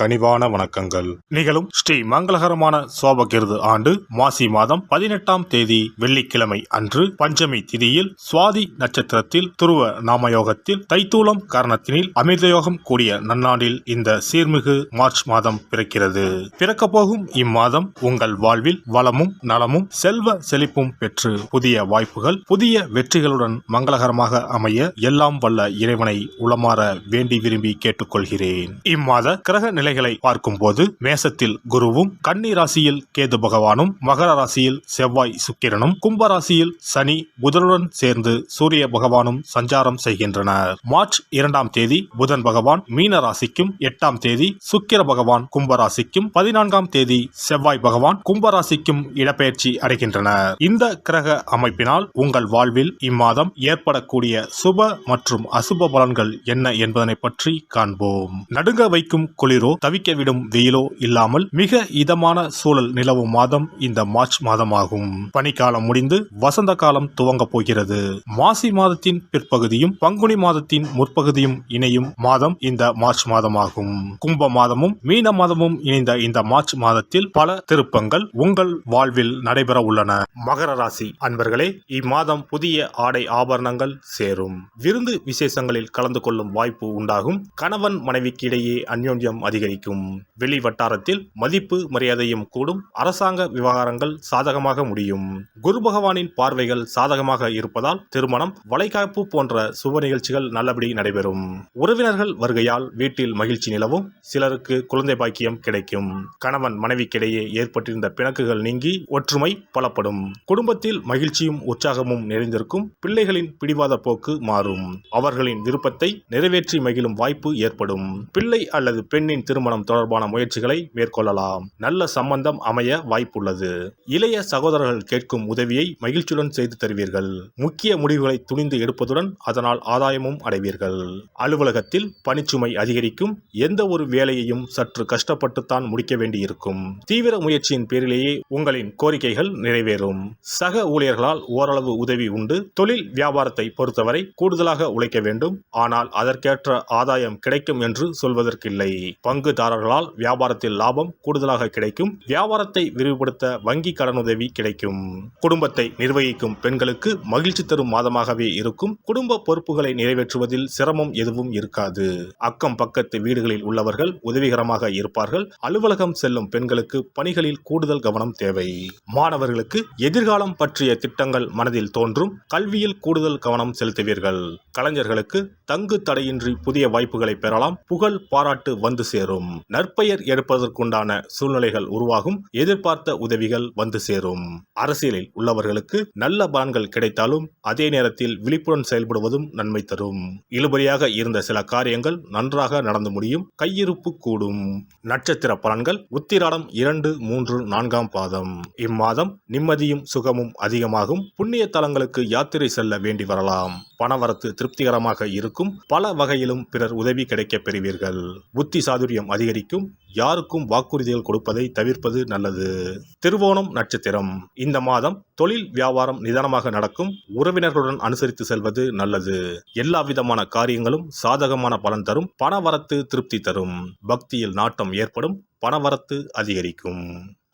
கனிவான வணக்கங்கள். நிகழும் ஸ்ரீ மங்களகரமான சோபகிருது ஆண்டு மாசி மாதம் பதினெட்டாம் தேதி வெள்ளிக்கிழமை அன்று பஞ்சமி திதியில் சுவாதி நட்சத்திரத்தில் துருவ நாமயோகத்தில் தைத்தூலம் காரணத்தினில் அமிர்தயோகம் கூடிய நன்னாண்டில் இந்த சீர்மிகு மார்ச் மாதம் பிறக்கிறது. பிறக்க போகும் இம்மாதம் உங்கள் வாழ்வில் வளமும் நலமும் செல்வ செழிப்பும் பெற்று புதிய வாய்ப்புகள் புதிய வெற்றிகளுடன் மங்களகரமாக அமைய எல்லாம் வல்ல இறைவனை உளமாற வேண்டி விரும்பி கேட்டுக்கொள்கிறேன். இம்மாத கிரக நிலை நிலைகளை பார்க்கும்போது மேசத்தில் குருவும் கன்னி ராசியில் கேது பகவானும் மகர ராசியில் செவ்வாய் சுக்கிரனும் கும்ப ராசியில் சனி புதனுடன் சேர்ந்து சூரிய பகவானும் சஞ்சாரம் செய்கின்றனர். மார்ச் இரண்டாம் தேதி புதன் பகவான் மீன ராசிக்கும் எட்டாம் தேதி சுக்கிர பகவான் கும்ப ராசிக்கும் பதினான்காம் தேதி செவ்வாய் பகவான் கும்ப ராசிக்கும் இடப்பெயர்ச்சி அடைகின்றனர். இந்த கிரக அமைப்பினால் உங்கள் வாழ்வில் இம்மாதம் ஏற்படக்கூடிய சுப மற்றும் அசுப பலன்கள் என்ன என்பதனை பற்றி காண்போம். நடுங்க வைக்கும் குளிரோ தவிக்க விடும் வெயிலோ இல்லாமல் மிக இதமான சூழல் நிலவும் மாதம் இந்த மார்ச் மாதமாகும். பனிக்காலம் முடிந்து வசந்த காலம் துவங்கப் போகிறது. மாசி மாதத்தின் பிற்பகுதியும் பங்குனி மாதத்தின் முற்பகுதியும் இணையும் மாதம் இந்த மார்ச் மாதமாகும். கும்ப மாதமும் மீன மாதமும் இணைந்த இந்த மார்ச் மாதத்தில் பல திருப்பங்கள் உங்கள் வாழ்வில் நடைபெற உள்ளன. மகர ராசி அன்பர்களே இம்மாதம் புதிய ஆடை ஆபரணங்கள் சேரும். விருந்து விசேஷங்களில் கலந்து கொள்ளும் வாய்ப்பு உண்டாகும். கணவன் மனைவிக்கு இடையே அந்யோன்யம் அதிகரிக்கும். வெளி வட்டாரத்தில் மதிப்பு மரியாதையும் கூடும். அரசாங்க விவகாரங்கள் சாதகமாக முடியும். குரு பகவானின் பார்வைகள் சாதகமாக இருப்பதால் திருமணம் வளைகாப்பு போன்ற சுப நிகழ்ச்சிகள் நல்லபடி நடைபெறும். உறவினர்கள் வருகையால் வீட்டில் மகிழ்ச்சி நிலவும். சிலருக்கு குழந்தை பாக்கியம் கிடைக்கும். கணவன் மனைவிக்கிடையே ஏற்பட்டிருந்த பிணக்குகள் நீங்கி ஒற்றுமை பலப்படும். குடும்பத்தில் மகிழ்ச்சியும் உற்சாகமும் நிறைந்திருக்கும். பிள்ளைகளின் பிடிவாத போக்கு மாறும். அவர்களின் விருப்பத்தை நிறைவேற்றி மகிழும் வாய்ப்பு ஏற்படும். பிள்ளை அல்லது பெண்ணின் திருமணம் தொடர்பான முயற்சிகளை மேற்கொள்ளலாம். நல்ல சம்பந்தம் அமைய வாய்ப்புள்ளது. இளைய சகோதரர்கள் கேட்கும் உதவியை மகிழ்ச்சியுடன் செய்து தருவீர்கள். முக்கிய முடிவுகளை துணிந்து எடுப்பதுடன் அதனால் ஆதாயமும் அடைவீர்கள். அலுவலகத்தில் பணிச்சுமை அதிகரிக்கும். எந்த ஒரு வேலையையும் சற்று கஷ்டப்பட்டுத்தான் முடிக்க வேண்டியிருக்கும். தீவிர முயற்சியின் பேரிலேயே உங்களின் கோரிக்கைகள் நிறைவேறும். சக ஊழியர்களால் ஓரளவு உதவி உண்டு. தொழில் வியாபாரத்தை பொறுத்தவரை கூடுதலாக உழைக்க வேண்டும். ஆனால் அதற்கேற்ற ஆதாயம் கிடைக்கும் என்று சொல்வதற்கில்லை. பங்கு பங்குதாரர்களால் வியாபாரத்தில் லாபம் கூடுதலாக கிடைக்கும். வியாபாரத்தை விரிவுபடுத்த வங்கி கடனுதவி கிடைக்கும். குடும்பத்தை நிர்வகிக்கும் பெண்களுக்கு மகிழ்ச்சி தரும் மாதமாகவே இருக்கும். குடும்ப பொறுப்புகளை நிறைவேற்றுவதில் சிரமம் எதுவும் இருக்காது. அக்கம் பக்கத்து வீடுகளில் உள்ளவர்கள் உதவிகரமாக இருப்பார்கள். அலுவலகம் செல்லும் பெண்களுக்கு பணிகளில் கூடுதல் கவனம் தேவை. மாணவர்களுக்கு எதிர்காலம் பற்றிய திட்டங்கள் மனதில் தோன்றும். கல்வியில் கூடுதல் கவனம் செலுத்துவீர்கள். கலைஞர்களுக்கு தங்கு தடையின்றி புதிய வாய்ப்புகளை பெறலாம். புகழ் பாராட்டு வந்து சேரும். நற்பெயர் எடுப்பதற்குண்டான சூழ்நிலைகள் உருவாகும். எதிர்பார்த்த உதவிகள் வந்து சேரும். அரசியலில் உள்ளவர்களுக்கு நல்ல பலன்கள் கிடைத்தாலும் அதே நேரத்தில் விழிப்புடன் செயல்படுவதும் நன்மை தரும். இழுபறியாக இருந்த சில காரியங்கள் நன்றாக நடந்து முடியும். கையிருப்பு கூடும். நட்சத்திர பலன்கள் உத்திராடம் இரண்டு மூன்று நான்காம் பாதம். இம்மாதம் நிம்மதியும் சுகமும் அதிகமாகும். புண்ணிய தலங்களுக்கு யாத்திரை செல்ல வேண்டி வரலாம். பணவரத்து திருப்திகரமாக இருக்கும். பல வகையிலும் பிறர் உதவி கிடைக்கப் பெறுவீர்கள். புத்தி சாதுரியம் அதிகரிக்கும் யாருக்கும் வாக்குறுதிகள் கொடுப்பதை தவிர்ப்பது நல்லது. திருவோணம் நட்சத்திரம். இந்த மாதம் தொழில் வியாபாரம் நிதானமாக நடக்கும். உறவினர்களுடன் அனுசரித்து செல்வது நல்லது. எல்லா விதமான காரியங்களும் சாதகமான பலன் தரும் பணவரத்து திருப்தி தரும். பக்தியில் நாட்டம் ஏற்படும். பணவரத்து அதிகரிக்கும்.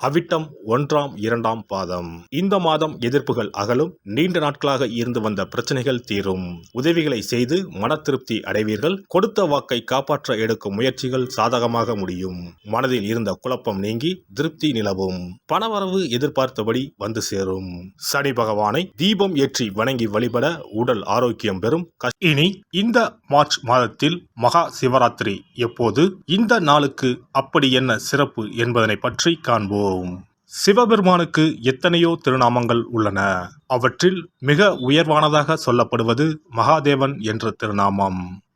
அவிட்டம் ஒன்றாம் இரண்டாம் பாதம். இந்த மாதம் எதிர்ப்புகள் அகலும். நீண்ட நாட்களாக இருந்து வந்த பிரச்சனைகள் தீரும். உதவிகளை செய்து மன திருப்தி அடைவீர்கள். கொடுத்த வாக்கை காப்பாற்ற எடுக்கும் முயற்சிகள் சாதகமாக முடியும். மனதில் இருந்த குழப்பம் நீங்கி திருப்தி நிலவும். பணவரவு எதிர்பார்த்தபடி வந்து சேரும். சனி பகவானை தீபம் ஏற்றி வணங்கி வழிபட உடல் ஆரோக்கியம் பெறும். இனி இந்த மார்ச் மாதத்தில் மகா சிவராத்திரி. எப்போது? இந்த நாளுக்கு. அப்படி என்ன சிறப்பு என்பதனை பற்றி காண்போம். சிவபெருமானுக்கு எத்தனையோ திருநாமங்கள் உள்ளன. அவற்றில் மிக உயர்வானதாக சொல்லப்படுவது மகாதேவன் என்ற திருநாமம்.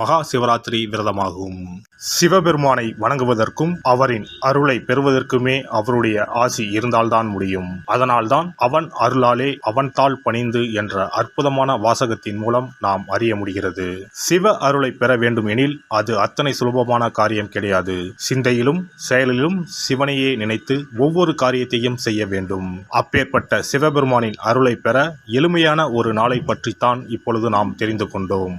மகா சிவராத்திரி விரதமாகும். சிவபெருமானை வணங்குவதற்கும் அவரின் அருளை பெறுவதற்குமே அவருடைய ஆசி இருந்தால்தான் முடியும். அதனால்தான் அவன் அருளாலே அவன் தாள் பணிந்து என்ற அற்புதமான வாசகத்தின் மூலம் நாம் அறிய முடிகிறது. சிவ அருளை பெற வேண்டும் எனில் அது அத்தனை சுலபமான காரியம் கிடையாது. சிந்தையிலும் செயலிலும் சிவனையே நினைத்து ஒவ்வொரு காரியத்தையும் செய்ய வேண்டும். அப்பேற்பட்ட சிவபெருமானின் அருளை பெற எளிமையான ஒரு நாளை பற்றித்தான் இப்பொழுது நாம் தெரிந்து கொண்டோம்.